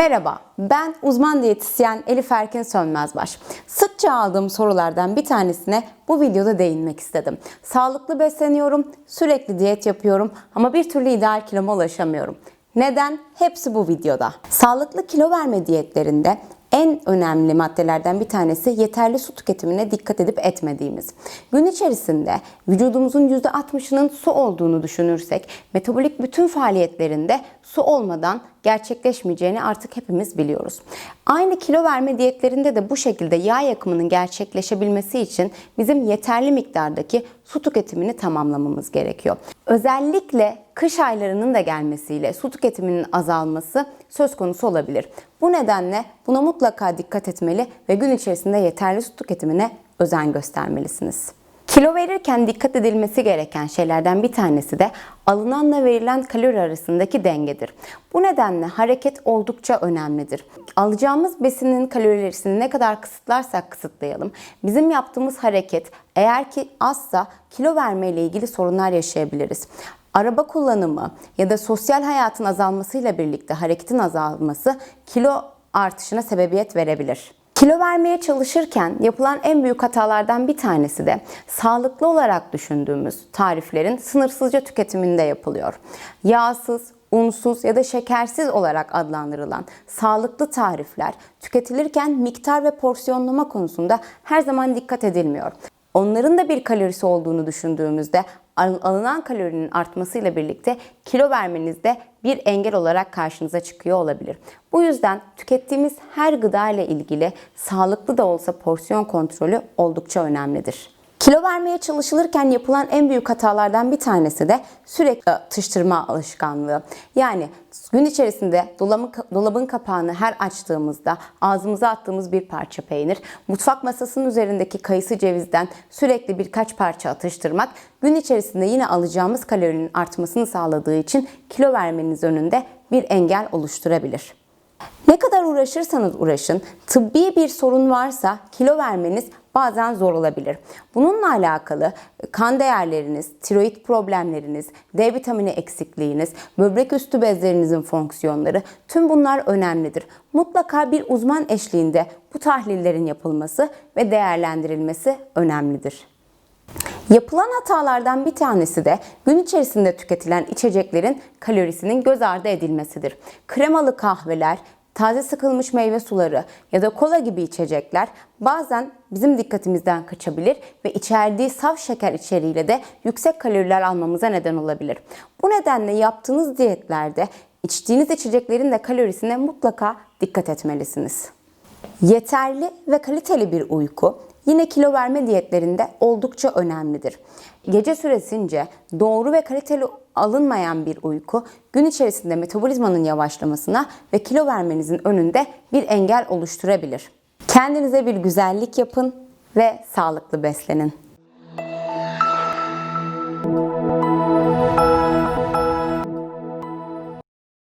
Merhaba, ben uzman diyetisyen Elif Erkin Sönmezbaş. Sıkça aldığım sorulardan bir tanesine bu videoda değinmek istedim. Sağlıklı besleniyorum, sürekli diyet yapıyorum ama bir türlü ideal kiloma ulaşamıyorum. Neden? Hepsi bu videoda. Sağlıklı kilo verme diyetlerinde en önemli maddelerden bir tanesi yeterli su tüketimine dikkat edip etmediğimiz. Gün içerisinde vücudumuzun %60'ının su olduğunu düşünürsek metabolik bütün faaliyetlerinde su olmadan gerçekleşmeyeceğini artık hepimiz biliyoruz. Aynı kilo verme diyetlerinde de bu şekilde yağ yakımının gerçekleşebilmesi için bizim yeterli miktardaki su tüketimini tamamlamamız gerekiyor. Özellikle kış aylarının da gelmesiyle su tüketiminin azalması söz konusu olabilir. Bu nedenle buna mutlaka dikkat etmeli ve gün içerisinde yeterli su tüketimine özen göstermelisiniz. Kilo verirken dikkat edilmesi gereken şeylerden bir tanesi de alınanla verilen kalori arasındaki dengedir. Bu nedenle hareket oldukça önemlidir. Alacağımız besinin kalorisini ne kadar kısıtlarsak kısıtlayalım. Bizim yaptığımız hareket eğer ki azsa kilo verme ile ilgili sorunlar yaşayabiliriz. Araba kullanımı ya da sosyal hayatın azalmasıyla birlikte hareketin azalması kilo artışına sebebiyet verebilir. Kilo vermeye çalışırken yapılan en büyük hatalardan bir tanesi de sağlıklı olarak düşündüğümüz tariflerin sınırsızca tüketiminde yapılıyor. Yağsız, unsuz ya da şekersiz olarak adlandırılan sağlıklı tarifler tüketilirken miktar ve porsiyonlama konusunda her zaman dikkat edilmiyor. Onların da bir kalorisi olduğunu düşündüğümüzde alınan kalorinin artmasıyla birlikte kilo vermenizde bir engel olarak karşınıza çıkıyor olabilir. Bu yüzden tükettiğimiz her gıda ile ilgili sağlıklı da olsa porsiyon kontrolü oldukça önemlidir. Kilo vermeye çalışılırken yapılan en büyük hatalardan bir tanesi de sürekli atıştırma alışkanlığı. Yani gün içerisinde dolabın, dolabın kapağını her açtığımızda ağzımıza attığımız bir parça peynir, mutfak masasının üzerindeki kayısı cevizden sürekli birkaç parça atıştırmak gün içerisinde yine alacağımız kalorinin artmasını sağladığı için kilo vermeniz önünde bir engel oluşturabilir. Ne kadar uğraşırsanız uğraşın, tıbbi bir sorun varsa kilo vermeniz bazen zor olabilir. Bununla alakalı kan değerleriniz, tiroid problemleriniz, D vitamini eksikliğiniz, böbrek üstü bezlerinizin fonksiyonları tüm bunlar önemlidir. Mutlaka bir uzman eşliğinde bu tahlillerin yapılması ve değerlendirilmesi önemlidir. Yapılan hatalardan bir tanesi de gün içerisinde tüketilen içeceklerin kalorisinin göz ardı edilmesidir. Kremalı kahveler, taze sıkılmış meyve suları ya da kola gibi içecekler bazen bizim dikkatimizden kaçabilir ve içerdiği saf şeker içeriğiyle de yüksek kaloriler almamıza neden olabilir. Bu nedenle yaptığınız diyetlerde içtiğiniz içeceklerin de kalorisine mutlaka dikkat etmelisiniz. Yeterli ve kaliteli bir uyku yine kilo verme diyetlerinde oldukça önemlidir. Gece süresince doğru ve kaliteli alınmayan bir uyku gün içerisinde metabolizmanın yavaşlamasına ve kilo vermenizin önünde bir engel oluşturabilir. Kendinize bir güzellik yapın ve sağlıklı beslenin.